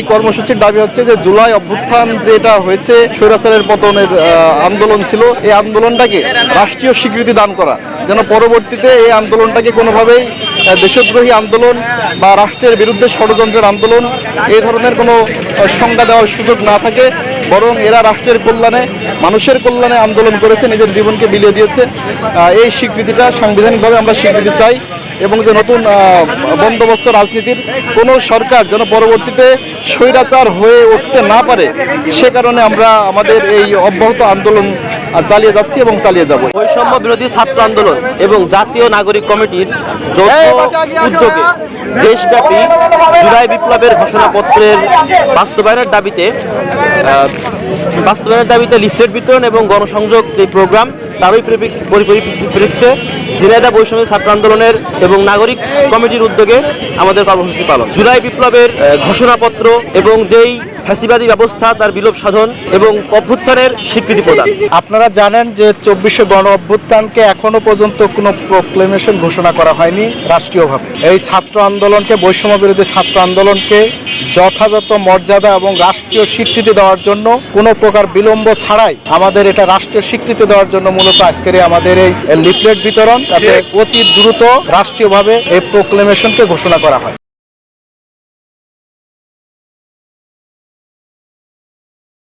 এই কর্মসূচির দাবি হচ্ছে যে জুলাই অভ্যুত্থান যেটা হয়েছে, স্বৈরাচারের পতনের আন্দোলন ছিল, এই আন্দোলনটাকে রাষ্ট্রীয় স্বীকৃতি দান করা। যেন পরবর্তীতে এই আন্দোলনটাকে কোনোভাবেই দেশদ্রোহী আন্দোলন বা রাষ্ট্রের বিরুদ্ধে ষড়যন্ত্রের আন্দোলন, এই ধরনের কোনো সংজ্ঞা দেওয়ার সুযোগ না থাকে। বরং এরা রাষ্ট্রের কল্যাণে, মানুষের কল্যাণে আন্দোলন করেছে, নিজের জীবনকে বিলিয়ে দিয়েছে। এই স্বীকৃতিটা সাংবিধানিকভাবে আমরা স্বীকৃতি চাই। এবং যে নতুন বন্দোবস্ত রাজনীতির কোনো সরকার যেন পরবর্তীতে স্বৈরাচার হয়ে উঠতে না পারে সে কারণে আমরা আমাদের এই অব্যাহত আন্দোলন চালিয়ে যাচ্ছি এবং চালিয়ে যাব। বৈষম্য বিরোধী ছাত্র আন্দোলন এবং জাতীয় নাগরিক কমিটির যৌথ উদ্যোগে দেশব্যাপী জুলাই বিপ্লবের ঘোষণাপত্রের বাস্তবায়নের দাবিতে বাস্তবায়নের দাবিতে লিফলেট বিতরণ এবং গণসংযোগ যে প্রোগ্রাম, তারই পরিপ্রেক্ষিতে ঝিনাইদা বৈষম্য ছাত্র আন্দোলনের এবং নাগরিক কমিটির উদ্যোগে আমাদের কর্মসূচি পালন। জুলাই বিপ্লবের ঘোষণাপত্র এবং যেই ফ্যাসিবাদী ব্যবস্থা, তার বিলোপ সাধন এবং অভ্যুত্থানের স্বীকৃতি প্রদান। আপনারা জানেন যে চব্বিশে গণ অভ্যুত্থানকে এখনও পর্যন্ত কোনো প্রোক্লেমেশন ঘোষণা করা হয়নি রাষ্ট্রীয়ভাবে। এই ছাত্র আন্দোলনকে বৈষম্য বিরোধী ছাত্র আন্দোলনকে যথাযথ মর্যাদা এবং রাষ্ট্রীয় স্বীকৃতি দেওয়ার জন্য কোনো প্রকার বিলম্ব ছাড়াই আমাদের এটা রাষ্ট্রীয় স্বীকৃতি দেওয়ার জন্য মূলত আজকের আমাদের এই লিফলেট বিতরণ তাতে অতি দ্রুত রাষ্ট্রীয়ভাবে এই প্রোক্লেমেশনকে ঘোষণা করা হয়।